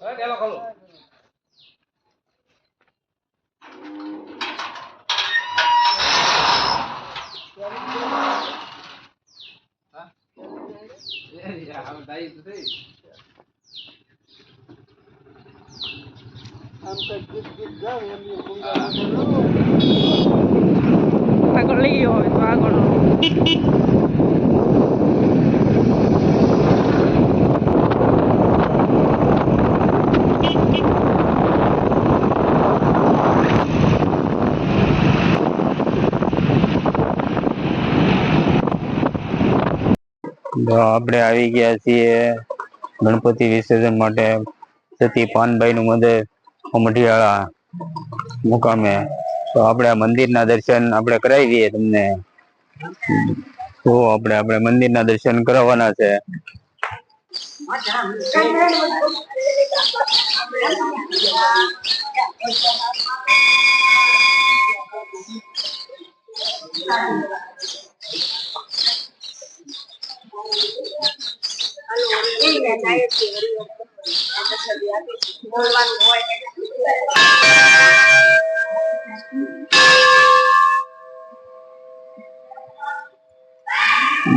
Hei, dia lo kalau. આગળ લઈ ગયો હવે તો આગળ આપણે આવી ગયા છીએ ગણપતિ વિસર્જન માટે. સતી પાનભાઈ નું મંદિર. મઢિયાળા મુકામે. તો આપણે આ મંદિરના દર્શન આપણે કરાવી દઈએ તમને. તો આપણે આપણે મંદિરના દર્શન કરાવવાના છે.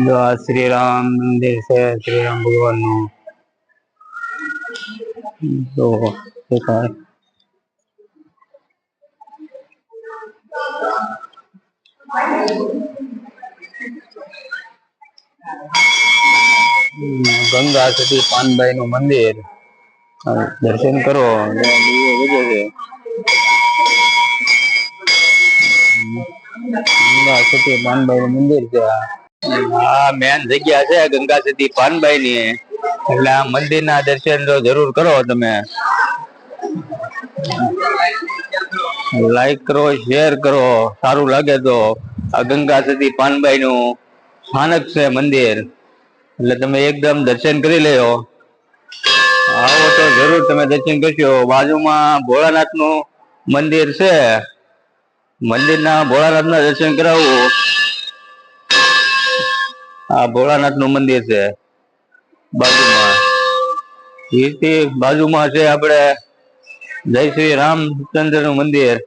જો આ શ્રીરામ મંદિર છે, શ્રીરામ ભગવાનનું તો દેખાય ગંગા સતી પાનભાઈ નું મંદિર. દર્શન કરો. મંદિર છે આ. મેન જગ્યા છે ગંગા સતી પાનબાઈ ની એટલે આ મંદિર ના દર્શન તો જરૂર કરો તમે. લાઈક કરો શેર કરો, સારું લાગે તો. આ ગંગા સતી પાનબાઈ નું સ્થાનક છે મંદિર. એટલે તમે એકદમ દર્શન કરી લેજો આવો તો જરૂર, તમે દર્શન કરશો. બાજુમાં ભોળાનાથનું મંદિર છે. મંદિરના ભોળાનાથ ના દર્શન કરાવવું આ ભોળાનાથનું મંદિર છે. બાજુમાં. એથી બાજુમાં છે આપણે જય શ્રી રામચંદ્રનું મંદિર.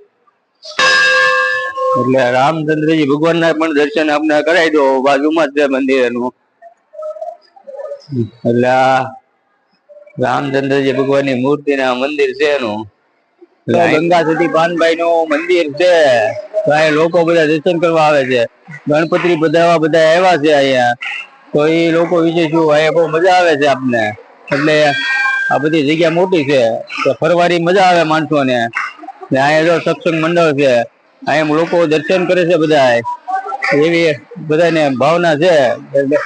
એટલે રામચંદ્રજી ભગવાન ના પણ દર્શન આપણે કરાવી દો. બાજુમાં જ છે મંદિર એનું એટલે આ રામચંદ્રજી ભગવાનની મૂર્તિ ને મંદિર છે એનું. ગંગા સતી પાનભાઈ નું મંદિર છે. અહીંયા લોકો બધા દર્શન કરવા આવે છે. ગણપતિ બધા બધા આવ્યા છે અહીંયા. તો એ લોકો વિશે શું અહીંયા બહુ મજા આવે છે આપને. એટલે આ બધી જગ્યા મોટી છે. તો ફરવાની મજા આવે માણસોને. ને અહીંયા જો સત્સંગ મંડળ છે. અહીંયા લોકો દર્શન કરે છે બધા એવી બધાને ભાવના છે.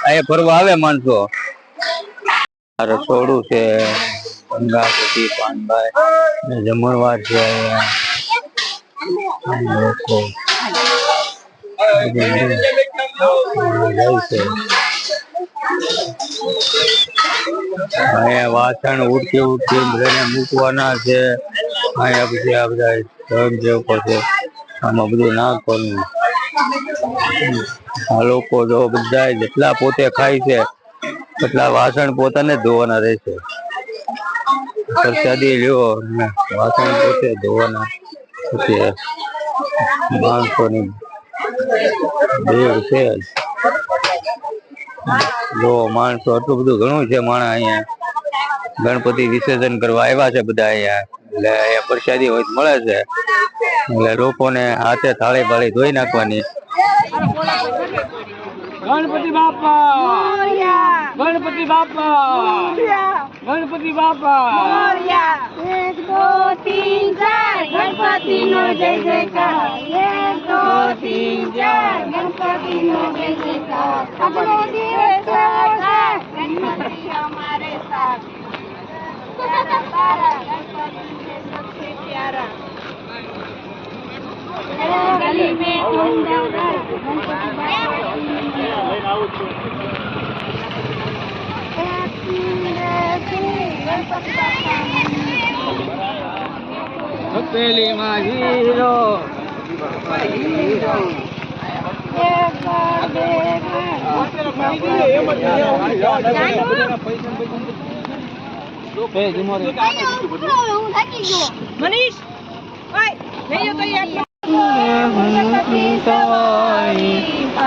અહીંયા ફરવા આવે માણસો. આ રસોડું છે. ગંગા સતી પાનભાઈ. જમણવાર છે અહીંયા. વાસણ ઉડતી ઉડતી મૂકવાના છે. અહીંયા પછી આ બધા જેવું છે. આમાં બધું નાખવાનું આ લોકો જો બધા જેટલા પોતે ખાય છે એટલા વાસણ પોતાને ધોવાના રહેશે. પ્રસાદી લ્યો વાસણ પોતે ધોવાના માણસો માણસોની ભીડ છે માણસો આટલું બધું ઘણું છે માણસ અહીંયા. ગણપતિ વિસર્જન કરવા આવ્યા છે બધા અહીંયા. એટલે અહીંયા પ્રસાદી હોય મળે છે. એટલે લોકોને હાથે થાળી ભાળી ધોઈ નાખવાની. ગણપતિ બાપા! ગણપતિ બાપા! ગણપતિ બાપા! ગણપતિ નો જય જયકાર. ગણપતિ નો જય જયકાર. આપણો દિવસ ગણપતિ આવું છું પેલી માં હીરો મનીષ ભાઈ નહીં તો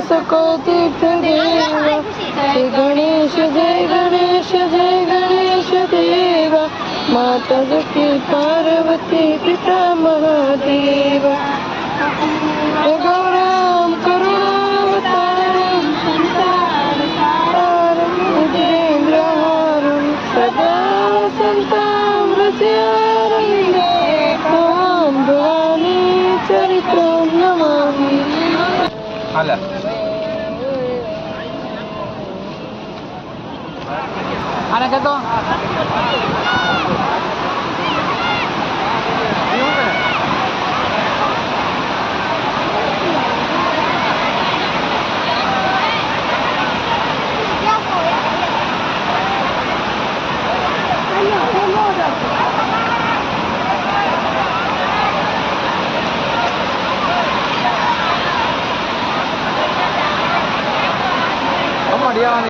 શકો તીર્થ દેવા જય ગણેશ જય ગણેશ જય ગણેશ દેવા માતા દુઃખી પાર્વતી પિતા મહાદેવા Olha.